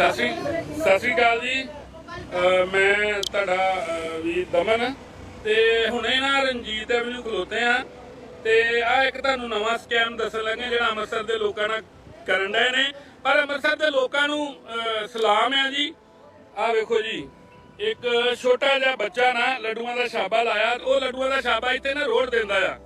ਸਤਿ ਸ਼੍ਰੀ ਸਤਿ ਸ਼੍ਰੀ ਅਕਾਲ ਜੀ। ਅਹ ਮੈਂ ਤੁਹਾਡਾ ਅਹ, ਵੀ ਦਮਨ। ਤੇ ਹੁਣੇ ਨਾ ਰਣਜੀਤ ਐਵਨਿਊ ਖਲੋਤੇ ਆ। ਤੇ ਆ ਇੱਕ ਤੁਹਾਨੂੰ ਨਵਾਂ ਸਕੈਮ ਦੱਸਣ ਲੱਗੇ ਜਿਹੜਾ ਅੰਮ੍ਰਿਤਸਰ ਦੇ ਲੋਕਾਂ ਨਾਲ ਕਰਨ ਡਏ ਨੇ। ਪਰ ਅੰਮ੍ਰਿਤਸਰ ਦੇ ਲੋਕਾਂ ਨੂੰ ਅਹ, ਸਲਾਮ ਹੈ ਜੀ। ਆ ਵੇਖੋ ਜੀ ਇੱਕ ਛੋਟਾ ਜਿਹਾ ਬੱਚਾ ਨਾ ਲੱਡੂਆਂ ਦਾ ਛਾਬਾ ਲਾਇਆ। ਉਹ ਲੱਡੂਆਂ ਦਾ ਛਾਬਾ ਇੱਥੇ ਨਾ ਰੋੜ ਦਿੰਦਾ ਆ।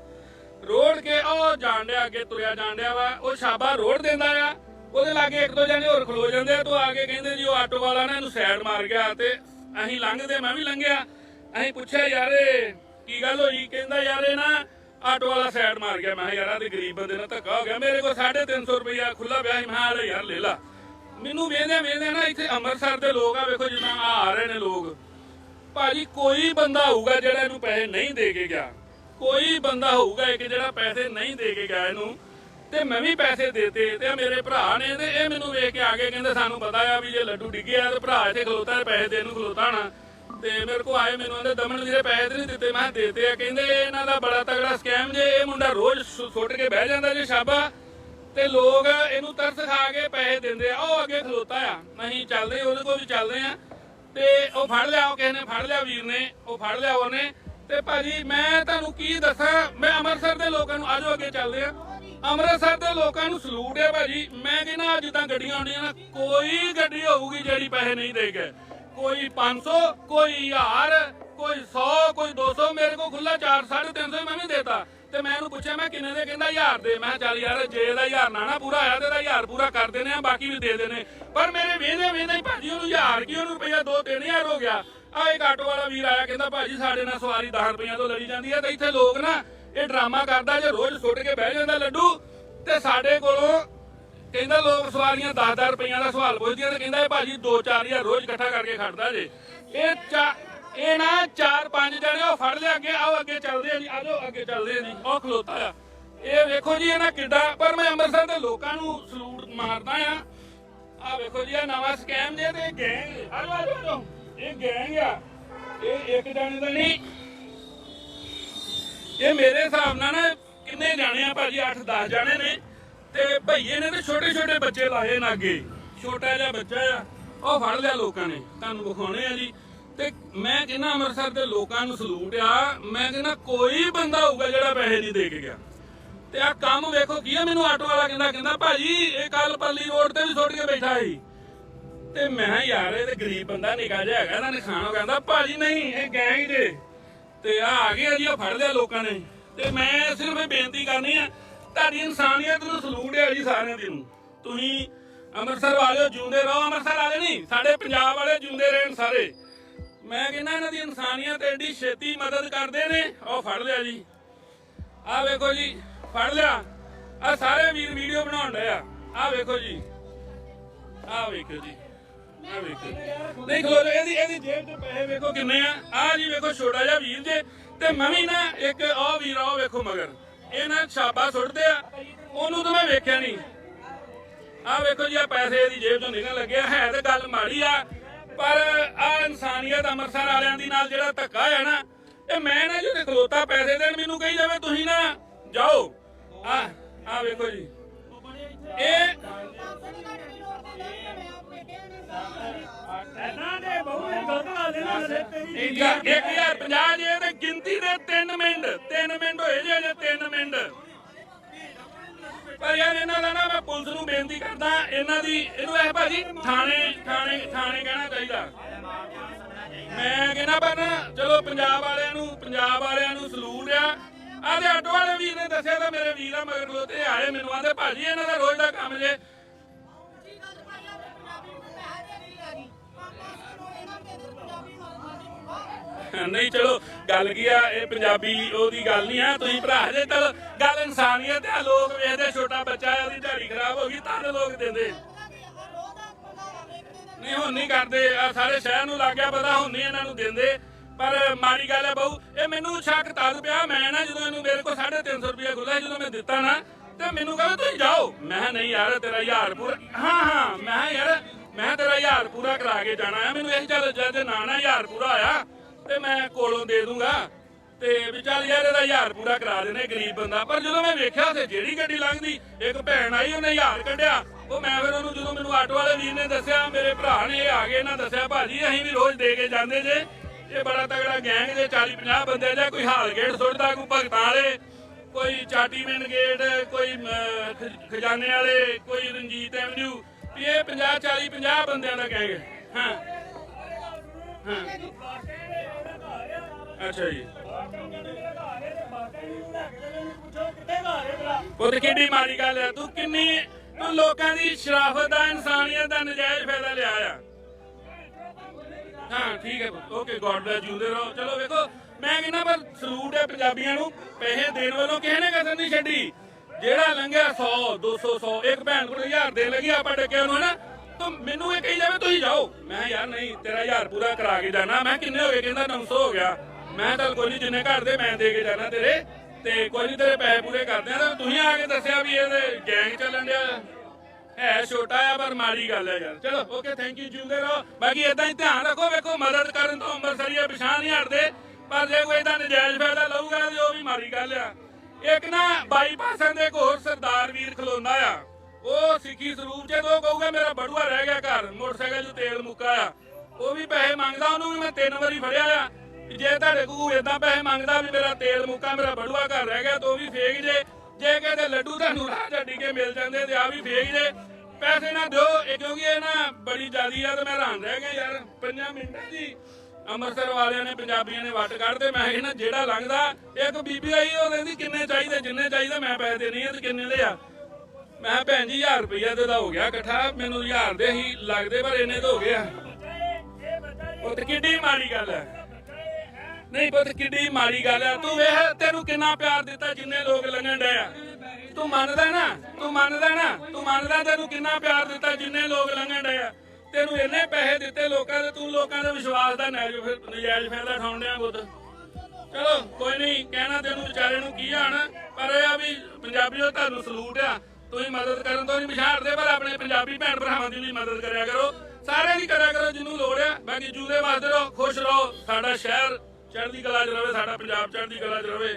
ਰੋੜ ਕੇ ਉਹ ਜਾਣ ਡਿਆ ਅੱਗੇ ਤੁਰਿਆ ਜਾਣ ਡਿਆ ਵਾ। ਉਹ ਛਾਬਾ ਰੋੜ ਦਿੰਦਾ ਆ। ਉਹਦੇ ਲਾਗੇ ਇੱਕ ਦੋ ਜਣੇ ਹੋਰ ਖਲੋ ਜਾਂਦੇ ਆ, ਤੋਂ ਆ ਕੇ ਕਹਿੰਦੇ ਜੀ ਉਹ ਆਟੋ ਵਾਲਾ ਨਾ ਇਹਨੂੰ ਸਾਈਡ ਮਾਰ ਗਿਆ ਤੇ ਅਸੀਂ ਲੰਘਦੇ, ਮੈਂ ਵੀ ਲੰਘਿਆ। ਅਸੀਂ ਪੁੱਛਿਆ, ਯਾਰ ਇਹ ਕੀ ਗੱਲ ਹੋਈ? ਕਹਿੰਦਾ, ਯਾਰ ਇਹ ਨਾ ਆਟੋ ਵਾਲਾ ਸਾਈਡ ਮਾਰ ਗਿਆ। ਮੈਂ ਕਿਹਾ, ਯਾਰ ਆ ਤੇ ਗਰੀਬ ਬੰਦੇ ਨਾਲ ਧੱਕਾ ਹੋ ਗਿਆ। ਮੇਰੇ ਕੋਲ 350 ਰੁਪਇਆ ਖੁੱਲਾ ਪਿਆ ਸੀ। ਮੈਂ ਕਿਹਾ ਲੈ ਯਾਰ, ਲੈ ਲਾ। ਮੈਨੂੰ ਵੇਂਦੇ ਵੇਂਦੇ ਨਾ ਇੱਥੇ ਅੰਮ੍ਰਿਤਸਰ ਦੇ ਲੋਕ ਆ, ਵੇਖੋ ਜਿੱਦਾਂ ਆ ਆ ਰਹੇ ਨੇ ਲੋਕ। ਭਾਜੀ, ਕੋਈ ਬੰਦਾ ਹੋਊਗਾ ਜਿਹੜਾ ਇਹਨੂੰ ਪੈਸੇ ਨਹੀਂ ਦੇ ਕੇ ਗਿਆ। ਕੋਈ ਬੰਦਾ ਹੋਊਗਾ ਇੱਕ ਜਿਹੜਾ ਪੈਸੇ ਨਹੀਂ ਦੇ ਕੇ ਗਿਆ ਇਹਨੂੰ। ਤੇ ਮੈਂ ਵੀ ਪੈਸੇ ਦੇਤੇ ਤੇ ਮੇਰੇ ਭਰਾ ਨੇ ਤੇ ਇਹ ਮੈਨੂੰ ਵੇਖ ਕੇ ਆ ਕੇ ਕਹਿੰਦੇ ਸਾਨੂੰ ਪਤਾ ਆ ਵੀ ਜੇ ਲੱਡੂ ਡਿੱਗਿਆ ਤੇ ਭਰਾ ਇੱਥੇ ਖਲੋਤਾ ਹੈ ਪੈਸੇ ਦੇਣ ਨੂੰ ਖਲੋਤਾ ਨਾ ਤੇ ਮੇਰੇ ਕੋ ਆਏ ਮੈਨੂੰ ਕਹਿੰਦੇ, ਦਮਨ ਵੀਰੇ ਪੈਸੇ ਤੇ ਨਹੀਂ ਦਿੱਤੇ। ਮੈਂ ਦੇਤੇ ਆ। ਕਹਿੰਦੇ, ਇਹਨਾਂ ਦਾ ਬੜਾ ਤਗੜਾ ਸਕੈਮ ਜੇ, ਇਹ ਮੁੰਡਾ ਰੋਜ਼ ਸੁੱਟ ਕੇ ਬਹਿ ਜਾਂਦਾ ਜੇ ਸ਼ਾਬਾ। ਤੇ ਲੋਕ ਇਹਨੂੰ ਤਰਸ ਖਾ ਕੇ ਪੈਸੇ ਦਿੰਦੇ ਆ। ਉਹ ਅੱਗੇ ਖਲੋਤਾ ਆ। ਅਸੀਂ ਚੱਲਦੇ ਉਹਦੇ ਕੋਲ ਵੀ ਚੱਲਦੇ ਆ ਤੇ ਉਹ ਫੜ ਲਿਆ, ਉਹ ਕਿਸੇ ਨੇ ਫੜ ਲਿਆ ਵੀਰ ਨੇ, ਉਹ ਫੜ ਲਿਆ ਉਹਨੇ। ਤੇ ਭਾਜੀ, ਮੈਂ ਤੁਹਾਨੂੰ ਕੀ ਦੱਸਾਂ? ਮੈਂ ਅੰਮ੍ਰਿਤਸਰ ਦੇ ਲੋਕਾਂ ਨੂੰ ਆਜੋ ਅੱਗੇ ਚੱਲਦੇ ਆ ਅੰਮ੍ਰਿਤਸਰ ਦੇ ਲੋਕਾਂ ਨੂੰ ਸਲੂਟ ਹੈ ਭਾਜੀ। ਮੈਂ ਕਹਿੰਦਾ ਜਿੱਦਾਂ ਗੱਡੀਆਂ ਆਉਂਦੀਆਂ ਨਾ, ਕੋਈ ਗੱਡੀ ਹੋਊਗੀ ਜਿਹੜੀ ਪੈਸੇ ਨਹੀਂ ਦੇ ਕੇ। ਕੋਈ 500 ਕੋਈ 1000 ਕੋਈ 100 ਕੋਈ 200 ਮੇਰੇ ਕੋਲ ਖੁੱਲਾ 4 350 ਮੈਂ ਵੀ ਦੇਤਾ। ਤੇ ਮੈਂ ਇਹਨੂੰ ਪੁੱਛਿਆ, ਮੈਂ ਕਿੰਨੇ ਦੇ? ਕਹਿੰਦਾ 1000 ਦੇ। ਮੈਂ ਕਿਹਾ ਚੱਲ ਯਾਰ, ਜੇ ਇਹਦਾ 1000 ਨਾ ਨਾ ਪੂਰਾ ਆਇਆ ਤੇ ਇਹਦਾ 1000 ਪੂਰਾ ਕਰ ਦੇਣੇ ਆ ਬਾਕੀ ਵੀ ਦੇ ਦੇਣੇ ਪਰ ਮੇਰੇ ਵੇਹਦੇ ਵੇਹਦੇ ਹੀ ਭਾਜੀ ਉਹਨੂੰ 1000 ਕੀ, ਉਹਨੂੰ ਰੁਪਈਆ 2 3000 ਹੋ ਗਿਆ। ਆ ਇੱਕ ਆਟੋ ਵਾਲਾ ਵੀਰ ਆਇਆ, ਕਹਿੰਦਾ ਭਾਜੀ ਸਾਡੇ ਨਾਲ ਸਵਾਰੀ 10 ਰੁਪਈਆ ਤੋਂ ਲੜੀ ਜਾਂਦੀ ਹੈ ਤੇ ਇੱਥੇ ਲੋਕ ਨਾ ਇਹ ਡਰਾਮਾ ਕਰਦਾ ਜੇ ਰੋਜ਼ ਸੁੱਟ ਕੇ ਬਹਿ ਜਾਂਦਾ ਲੱਡੂ, ਤੇ ਸਾਡੇ ਕੋਲੋਂ ਕਹਿੰਦਾ ਲੋਕ ਸਵਾਰੀਆਂ 10-10 ਰੁਪਈਆ ਦਾ ਸਵਾਲ ਪੁੱਛਦੀਆਂ ਤੇ ਕਹਿੰਦਾ ਇਹ ਭਾਜੀ 2-4000 ਰੋਜ਼ ਇਕੱਠਾ ਕਰਕੇ ਖੜਦਾ ਜੇ। ਇਹ ਇਹ ਨਾ 4-5 ਜਣੇ, ਉਹ ਫੜ ਲਿਆ ਅੱਗੇ, ਆਓ ਅੱਗੇ ਚੱਲਦੇ ਆ ਜੀ ਆਜੋ ਅੱਗੇ ਚੱਲਦੇ ਆ ਜੀ, ਉਹ ਖਲੋਤਾ ਆ। ਇਹ ਵੇਖੋ ਜੀ ਇਹਨਾਂ ਕਿੱਡਾ ਪਰ ਮੈਂ ਅੰਮ੍ਰਿਤਸਰ ਦੇ ਲੋਕਾਂ ਨੂੰ ਸਲੂਟ ਮਾਰਦਾ ਆ। ਆ ਵੇਖੋ ਜੀ, ਆ ਨਵਾਂ ਸਕੈਮ ਜੇ ਤੇ ਗੈਂਗ ਆਜੋ ਆਜੋ ਇਹ ਗੈਂਗ ਆ। ਇਹ ਇੱਕ ਜਣੇ ਦਾ ਨਹੀਂ ਇਹ ਮੇਰੇ ਹਿਸਾਬ ਨਾਲ ਨਾ ਕਿੰਨੇ ਜਾਣੇ ਆ ਭਾਜੀ? 8-10 ਜਾਣੇ ਨੇ। ਤੇ ਭਈਏ ਨੇ ਤੇ ਛੋਟੇ ਛੋਟੇ ਬੱਚੇ ਲਾਏ ਨਾ ਅੱਗੇ। ਛੋਟਾ ਜਿਹਾ ਬੱਚਾ ਆ। ਉਹ ਫੜ ਲਿਆ ਲੋਕਾਂ ਨੇ। ਤੁਹਾਨੂੰ ਵਿਖਾਉਣੇ ਆ ਜੀ। ਤੇ ਮੈਂ ਕਹਿੰਦਾ ਅੰਮ੍ਰਿਤਸਰ ਦੇ ਲੋਕਾਂ ਨੂੰ ਸਲੂਟ ਆ। ਮੈਂ ਕਹਿੰਦਾ ਕੋਈ ਬੰਦਾ ਹੋਊਗਾ ਜਿਹੜਾ ਪੈਸੇ ਨਹੀਂ ਦੇ ਕੇ ਗਿਆ। ਤੇ ਆ ਕੰਮ ਵੇਖੋ, ਕੀ ਆ? ਮੈਨੂੰ ਆਟੋ ਵਾਲਾ ਕਹਿੰਦਾ ਕਹਿੰਦਾ, ਭਾਜੀ, ਇਹ ਕੱਲ ਪੱਲੀ ਰੋਡ ਤੇ ਵੀ ਸੁੱਟ ਕੇ ਬੈਠਾ ਸੀ। ਤੇ ਮੈਂ ਯਾਰ, ਇਹ ਤੇ ਗਰੀਬ ਬੰਦਾ ਨਿਕਾ ਜਿਹਾ ਹੈਗਾ ਨਾ ਨਖਾਣੋ ਕਹਿੰਦਾ, ਭਾਜੀ, ਨਹੀਂ, ਇਹ ਗੈਂਗ ਜੇ। ਤੇ ਆ ਆ ਗਏ ਆ ਜੀ, ਆ ਫੜ ਲਿਆ ਲੋਕਾਂ ਨੇ। ਤੇ ਮੈਂ ਸਿਰਫ ਇਹ ਬੇਨਤੀ ਕਰਨੀ ਆ, ਤੁਹਾਡੀ ਇਨਸਾਨੀਅਤ ਨੂੰ ਸਲੂਟ ਹੈ ਜੀ ਸਾਰਿਆਂ ਦੀ ਨੂੰ। ਤੁਸੀਂ ਅੰਮ੍ਰਿਤਸਰ ਵਾਲਿਓ ਜਿਉਂਦੇ ਰਹੋ, ਅੰਮ੍ਰਿਤਸਰ ਵਾਲੇ ਨਹੀਂ, ਸਾਡੇ ਪੰਜਾਬ ਵਾਲੇ ਜਿਉਂਦੇ ਰਹਿਣ ਸਾਰੇ। ਮੈਂ ਕਹਿੰਦਾ ਇਹਨਾਂ ਦੀ ਇਨਸਾਨੀਅਤ ਐਡੀ ਛੇਤੀ ਮਦਦ ਕਰਦੇ ਨੇ ਉਹ ਫੜ ਲਿਆ ਜੀ। ਆ ਵੇਖੋ ਜੀ ਫੜ ਲਿਆ। ਆ ਸਾਰੇ ਵੀਰ ਵੀਡੀਓ ਬਣਾਉਣ ਡਏ ਆ। ਆ ਵੇਖੋ ਜੀ। ਆ ਵੇਖੋ ਜੀ। ਆ ਵੇਖੋ ਨਹੀਂ ਖਲੋ, ਇਹਦੀ ਇਹਦੀ ਜੇਬ 'ਚ ਪੈਸੇ ਵੇਖੋ ਕਿੰਨੇ ਆ। ਆ ਜੀ ਵੇਖੋ ਛੋਟਾ ਜਿਹਾ ਵੀਰ ਜੇ, ਤੇ ਮੈਂ ਵੀ ਨਾ ਇੱਕ ਉਹ ਵੀਰ ਆ, ਉਹ ਵੇਖੋ ਮਗਰ। ਇਹ ਨਾ ਛਾਪਾ ਸੁੱਟਦੇ ਆ। ਉਹਨੂੰ ਤਾਂ ਮੈਂ ਵੇਖਿਆ ਨਹੀਂ। ਆ ਵੇਖੋ ਜੀ ਆ ਪੈਸੇ ਇਹਦੀ ਜੇਬ 'ਚੋਂ ਨਿਕਲ ਲੱਗਿਆ ਹੈ ਤੇ ਗੱਲ ਮਾੜੀ ਆ, ਪਰ ਆ ਇਨਸਾਨੀਅਤ ਅੰਮ੍ਰਿਤਸਰ ਵਾਲਿਆਂ ਦੀ ਨਾਲ ਜਿਹੜਾ ਧੱਕਾ ਹੈ ਨਾ, ਇਹ ਮੈਂ ਨਾ ਜਿਹੜੇ ਖਲੋਤਾ ਪੈਸੇ ਦੇਣ, ਮੈਨੂੰ ਕਹੀ ਜਾਵੇ, ਤੁਸੀਂ ਨਾ ਜਾਓ। ਆ ਆ ਵੇਖੋ ਜੀ। ਇਹ ਇਹਨਾਂ ਦੇ ਬਹੁਤ ਗਲਤ ਗੱਲ ਇਹਨਾਂ ਦੇ ਤੇਰੀ ਇੱਕ ਇੱਕ ਹਜ਼ਾਰ ਪੰਜਾਹ ਜੇ ਤੇ ਗਿਣਤੀ ਦੇ 3 ਮਿੰਟ 3 ਮਿੰਟ ਹੋਏ ਜੇ ਜੇ 3 ਮਿੰਟ ਪਰ ਯਾਰ ਇਹਨਾਂ ਦਾ ਨਾ ਮੈਂ ਪੁਲਿਸ ਨੂੰ ਬੇਨਤੀ ਕਰਦਾ ਇਹਨਾਂ ਦੀ ਇਹਨੂੰ ਇਹ ਭਾਜੀ ਥਾਣੇ ਥਾਣੇ ਥਾਣੇ ਕਹਿਣਾ ਚਾਹੀਦਾ ਮੈਂ ਕਹਿੰਦਾ ਪਰ ਨਾ ਚਲੋ ਪੰਜਾਬ ਵਾਲਿਆਂ ਨੂੰ ਪੰਜਾਬ ਵਾਲਿਆਂ ਨੂੰ ਸਲੂਟ ਆ ਆਦੇ ਆਟੋ ਵਾਲੇ ਵੀਰ ਨੇ ਦੱਸਿਆ ਤਾਂ ਮੇਰੇ ਵੀਰ ਆ ਮਗਰ ਖਲੋਤੇ ਆਏ ਮੈਨੂੰ ਆਂਦੇ ਭਾਜੀ ਇਹਨਾਂ ਦਾ ਰੋਜ਼ ਦਾ ਕੰਮ ਜੇ ਨਹੀਂ, ਚਲੋ, ਗੱਲ ਕੀ ਆ, ਇਹ ਪੰਜਾਬੀ ਉਹਦੀ ਗੱਲ ਨਹੀਂ ਆ, ਤੁਸੀਂ ਭਰਾ ਜੇ ਚਲ ਗੱਲ ਇਨਸਾਨੀਅਤ ਆ, ਲੋਕ ਵੇਖਦੇ ਛੋਟਾ ਬੱਚਾ ਉਹਦੀ ਝਾੜੀ ਖਰਾਬ ਹੋ ਗਈ, ਤਾਂ ਲੋਕ ਦਿੰਦੇ। ਨਹੀਂ, ਹੁਣ ਨਹੀਂ ਕਰਦੇ ਆ ਸਾਰੇ ਸ਼ਹਿਰ ਨੂੰ ਲੱਗ ਪਤਾ, ਹੁਣ ਨਹੀਂ ਇਹਨਾਂ ਨੂੰ ਦਿੰਦੇ। ਪਰ ਮਾੜੀ ਗੱਲ ਹੈ ਬਹੂ, ਇਹ ਮੈਨੂੰ ਸ਼ੱਕ ਤਦ ਪਿਆ, ਮੈਂ ਨਾ ਜਦੋਂ ਇਹਨੂੰ ਮੇਰੇ ਕੋਲ 350 ਰੁਪਏ ਖੁੱਲਾ ਜਦੋਂ ਮੈਂ ਦਿੱਤਾ ਨਾ, ਤੇ ਮੈਨੂੰ ਕਹਿੰਦਾ, ਤੁਸੀਂ ਜਾਓ। ਮੈਂ ਕਿਹਾ, ਨਹੀਂ ਯਾਰ, ਤੇਰਾ ਹਜ਼ਾਰ ਪੂਰਾ ਹਾਂ ਹਾਂ, ਮੈਂ ਕਿਹਾ, ਯਾਰ, ਮੈਂ ਕਿਹਾ, ਤੇਰਾ ਹਜ਼ਾਰ ਪੂਰਾ ਕਰਾ ਕੇ ਜਾਣਾ ਆ, ਮੈਨੂੰ ਇਹ ਚੱਲ, ਜਦ ਨਾ ਨਾ ਹਜ਼ਾਰ ਪੂਰਾ ਆਇਆ ਤੇ ਮੈਂ ਕੋਲੋਂ ਦੇ ਦੂੰਗਾ। ਤੇ ਵੀ ਚੱਲ ਯਾਰ, ਇਹਦਾ ਹਜ਼ਾਰ ਪੂਰਾ ਕਰਾ ਦੇਣੇ ਗਰੀਬ ਬੰਦਾ। ਪਰ ਜਦੋਂ ਮੈਂ ਵੇਖਿਆ ਤੇ ਜਿਹੜੀ ਗੱਡੀ ਲੰਘਦੀ, ਇੱਕ ਭੈਣ ਆਈ, ਉਹਨੇ ਹਜ਼ਾਰ ਕੱਢਿਆ। ਉਹ ਮੈਂ ਫਿਰ ਉਹਨੂੰ ਜਦੋਂ ਮੈਨੂੰ ਆਟੋ ਵਾਲੇ ਵੀਰ ਨੇ ਦੱਸਿਆ, ਮੇਰੇ ਭਰਾ ਨੇ ਆ ਗਏ, ਇਹਨਾਂ ਦੱਸਿਆ, ਭਾਜੀ, ਅਸੀਂ ਵੀ ਰੋਜ਼ ਦੇ ਕੇ ਜਾਂਦੇ ਜੇ। ਇਹ ਬੜਾ ਤਗੜਾ ਗੈਂਗ ਜੇ 40 50 ਬੰਦੇ ਜਾਂ ਕੋਈ ਹਾਲ ਗੇਟ ਸੁੱਟਦਾ, ਕੋਈ ਭਗਤਾਂ ਵਾਲੇ, ਕੋਈ ਚਾਟੀ ਮੇਨ ਗੇਟ, ਕੋਈ ਖਜ਼ਾਨੇ ਵਾਲੇ, ਕੋਈ ਰਣਜੀਤ ਐਵਨਿਊ। ਇਹ 50 40 50 ਬੰਦਿਆਂ ਦਾ ਗੈਂਗ ਹੈ। ਹਾਂ। ਹਾਂ। ਅੱਛਾ ਜੀ। ਪੁੱਤ ਕਿੱਡੀ ਮਾੜੀ ਗੱਲ ਹੈ ਤੂੰ ਕਿੰਨੀ ਤੂੰ ਲੋਕਾਂ ਦੀ ਸ਼ਰਾਫਤ ਦਾ ਇਨਸਾਨੀਅਤ ਦਾ ਨਜਾਇਜ਼ ਫਾਇਦਾ ਲਿਆ ਆ। ਹਾਂ, ਠੀਕ ਹੈ ਓਕੇ ਗੋਡ ਬlesਸ ਯੂ ਰਹੋ। ਚਲੋ ਵੇਖੋ, ਮੈਂ ਕਹਿੰਦਾ ਪਰ ਸਲੂਟ ਹੈ ਪੰਜਾਬੀਆਂ ਨੂੰ, ਪੈਸੇ ਦੇਣ ਵੱਲੋਂ ਕਿਸੇ ਨੇ ਕਸਰ ਨਹੀਂ ਛੱਡੀ। ਜਿਹੜਾ ਲੰਘਿਆ 100 200 100 ਇੱਕ ਭੈਣ ਕੋਲ 1000 ਦੇ ਲੱਗੀ, ਆਪਾਂ ਡੱਕੇ ਉਹਨੂੰ, ਹਨਾ? ਤੂੰ ਮੈਨੂੰ ਇਹ ਕਹੀ ਜਾਵੇ, ਤੁਸੀਂ ਜਾਓ। ਮੈਂ ਯਾਰ ਨਹੀਂ, ਤੇਰਾ 1000 ਪੂਰਾ ਕਰਾ ਕੇ ਜਾਣਾ। ਮੈਂ ਕਿੰਨੇ ਹੋ ਗਏ, ਕਹਿੰਦਾ 900 ਹੋ ਗਿਆ। ਮੈਂ ਚੱਲ ਕੋਈ ਜਿੰਨੇ ਘਰ ਦੇ ਮੈਂ ਦੇ ਕੇ ਜਾਣਾ ਤੇਰੇ। ਤੇ ਕੋਈ ਨਹੀਂ ਤੇਰੇ ਪੈਸੇ ਪੂਰੇ ਕਰਦੇ ਆ ਤੇ ਤੁਸੀਂ ਆ ਕੇ ਦੱਸਿਆ ਵੀ ਇਹਦੇ ਗੈਂਗ ਚੱਲਣ ਡਿਆ। ਹੈ ਛੋਟਾ ਆ, ਪਰ ਮਾੜੀ ਗੱਲ ਹੈ ਯਾਰ। ਚਲੋ ਓਕੇ ਥੈਂਕ ਯੂ ਜਿਉਂਦੇ ਰਹੋ। ਬਾਕੀ ਇਦਾਂ ਹੀ ਧਿਆਨ ਰੱਖੋ, ਵੇਖੋ, ਮਦਦ ਕਰਨ ਤੋਂ ਅੰਮ੍ਰਿਤਸਰੀਏ ਪਛਾਣ ਨਹੀਂ ਹਟਦੇ। ਪਰ ਜੇ ਕੋਈ ਇਦਾਂ ਨਜਾਇਜ਼ ਫਾਇਦਾ ਲਊਗਾ, ਤੇ ਉਹ ਵੀ ਮਾੜੀ ਗੱਲ ਆ। ਇੱਕ ਨਾ ਬਾਈਪਾਸਾਂ ਦੇ ਇੱਕ ਹੋਰ ਸਰਦਾਰ ਵੀਰ ਖਲੋਂਦਾ ਆ। ਉਹ ਸਿੱਖੀ ਸਰੂਪ ਚ, ਤੋਂ ਕਹੂਗਾ, ਮੇਰਾ ਬੜੂਆ ਰਹਿ ਗਿਆ ਘਰ, ਮੋਟਰਸਾਈਕਲ 'ਚ ਤੇਲ ਮੁੱਕਾ ਆ। ਉਹ ਵੀ ਪੈਸੇ ਮੰਗਦਾ, ਉਹਨੂੰ ਵੀ ਮੈਂ ਤਿੰਨ ਵਾਰੀ ਫੜਿਆ ਆ। ਜੇ ਤੁਹਾਡੇ ਕੋਲ ਇਦਾਂ ਪੈਸੇ ਮੰਗਦਾ ਵੀ ਮੇਰਾ ਤੇਲ ਮੁੱਕਾ ਮੇਰਾ ਬੜੂਆ ਘਰ ਰਹਿ ਗਿਆ ਤਾਂ ਵੀ ਫੇਕ ਜੇ। ਜੇ ਕਹਿੰਦੇ ਲੱਡੂ ਤੁਹਾਨੂੰ ਰਾਹ ਛੱਡੀ ਕੇ ਮਿਲ ਜਾਂਦੇ ਤੇ ਆ ਵੀ ਫੇਕ ਜੇ। ਪੈਸੇ ਨਾ ਦਿਓ ਇਹ ਕਿਉਂਕਿ ਇਹ ਨਾ ਬੜੀ ਜ਼ਿਆਦੀ ਆ ਤੇ ਮੈਂ ਹੈਰਾਨ ਰਹਿ ਗਿਆ ਯਾਰ ਪੰਜਾਂ ਮਿੰਟਾਂ ਦੀ। ਅੰਮ੍ਰਿਤਸਰ ਵਾਲਿਆਂ ਨੇ ਪੰਜਾਬੀਆਂ ਨੇ ਵੱਟ ਕੱਢਦੇ ਮੈਂ ਕਹਿੰਦਾ ਜਿਹੜਾ ਲੰਘਦਾ ਇੱਕ ਬੀਬੀ ਆਈ ਉਹ ਕਹਿੰਦੀ ਕਿੰਨੇ ਚਾਹੀਦੇ ਜਿੰਨੇ ਚਾਹੀਦੇ ਮੈਂ ਪੈਸੇ ਦੇਣੇ ਆ ਤੇ ਕਿੰਨੇ ਦੇ ਆ। ਮੈਂ ਭੈਣ ਜੀ 1000 ਰੁਪਈਆ ਤੇ ਦਾ ਹੋ ਗਿਆ ਇਕੱਠਾ ਮੈਨੂੰ 1000 ਦੇ ਹੀ ਲੱਗਦੇ ਪਰ ਇੰਨੇ ਤਾਂ ਹੋ ਗਏ ਆ। ਉਹ ਤੇ ਕਿੱਡੀ ਮਾੜੀ ਗੱਲ ਹੈ। ਨਹੀਂ ਪੁੱਤ, ਕਿੱਡੀ ਮਾੜੀ ਗੱਲ ਹੈ ਤੂੰ ਵੇਖ, ਤੈਨੂੰ ਕਿੰਨਾ ਪਿਆਰ ਦਿੱਤਾ, ਜਿੰਨੇ ਲੋਕ ਲੰਘਣ ਡਏ ਆ। ਤੂੰ ਮੰਨਦਾ ਨਾ, ਤੂੰ ਮੰਨਦਾ ਨਾ, ਤੂੰ ਮੰਨਦਾ ਤੈਨੂੰ ਕਿੰਨਾ ਪਿਆਰ ਦਿੱਤਾ, ਜਿੰਨੇ ਲੋਕ ਲੰਘਣ ਡਏ ਆ। ਤੈਨੂੰ ਇੰਨੇ ਪੈਸੇ ਦਿੱਤੇ ਲੋਕਾਂ ਦੇ, ਤੂੰ ਲੋਕਾਂ ਦੇ ਵਿਸ਼ਵਾਸ ਦਾ ਨਜਾਇਜ਼ ਫਾਇਦਾ ਉਠਾਉਣ ਡਿਆ ਪੁੱਤ। ਚਲੋ, ਕੋਈ ਨਹੀਂ, ਕਹਿਣਾ ਤੈਨੂੰ ਵਿਚਾਰੇ ਨੂੰ ਕੀ ਆਣ, ਪਰ ਇਹ ਆ ਵੀ ਪੰਜਾਬੀਓ ਤੁਹਾਨੂੰ ਸਲੂਟ ਆ। ਤੁਸੀਂ ਮਦਦ ਕਰਨ ਤੋਂ ਨਹੀਂ ਵਿਛਾੜਦੇ ਪਰ ਆਪਣੇ ਪੰਜਾਬੀ ਭੈਣ ਭਰਾਵਾਂ ਦੀ ਵੀ ਮਦਦ ਕਰਿਆ ਕਰੋ। ਸਾਰਿਆਂ ਦੀ ਕਰਿਆ ਕਰੋ ਜਿਹਨੂੰ ਲੋੜ ਆ। ਬਾਕੀ ਜੂਦੇ ਵਾਸਤੇ ਰਹੋ, ਖੁਸ਼ ਰਹੋ। ਸਾਡਾ ਸ਼ਹਿਰ ਚੜ੍ਹਦੀ ਕਲਾ 'ਚ ਰਵੇ ਸਾਡਾ ਪੰਜਾਬ ਚੜ੍ਹਦੀ ਕਲਾ 'ਚ ਰਵੇ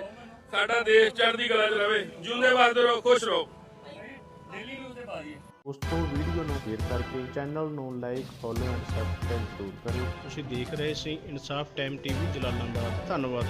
ਸਾਡਾ ਦੇਸ਼ ਚੜ੍ਹਦੀ ਕਲਾ 'ਚ ਰਵੇ। ਜੂਦੇ ਵਾਸਤੇ ਰਹੋ ਖੁਸ਼ ਰਹੋ। ਉਸ ਤੋਂ ਵੀਡੀਓ ਨੂੰ ਸ਼ੇਅਰ ਕਰਕੇ ਚੈਨਲ ਨੂੰ ਲਾਈਕ ਫੋਲੋ ਐਂਡ ਸਬਸਕ੍ਰਾਈਬ ਜ਼ਰੂਰ ਕਰਿਓ। ਤੁਸੀਂ ਦੇਖ ਰਹੇ ਸੀ ਇਨਸਾਫ ਟਾਈਮ ਟੀਵੀ ਜਲਾਲਾਬਾਦ। ਧੰਨਵਾਦ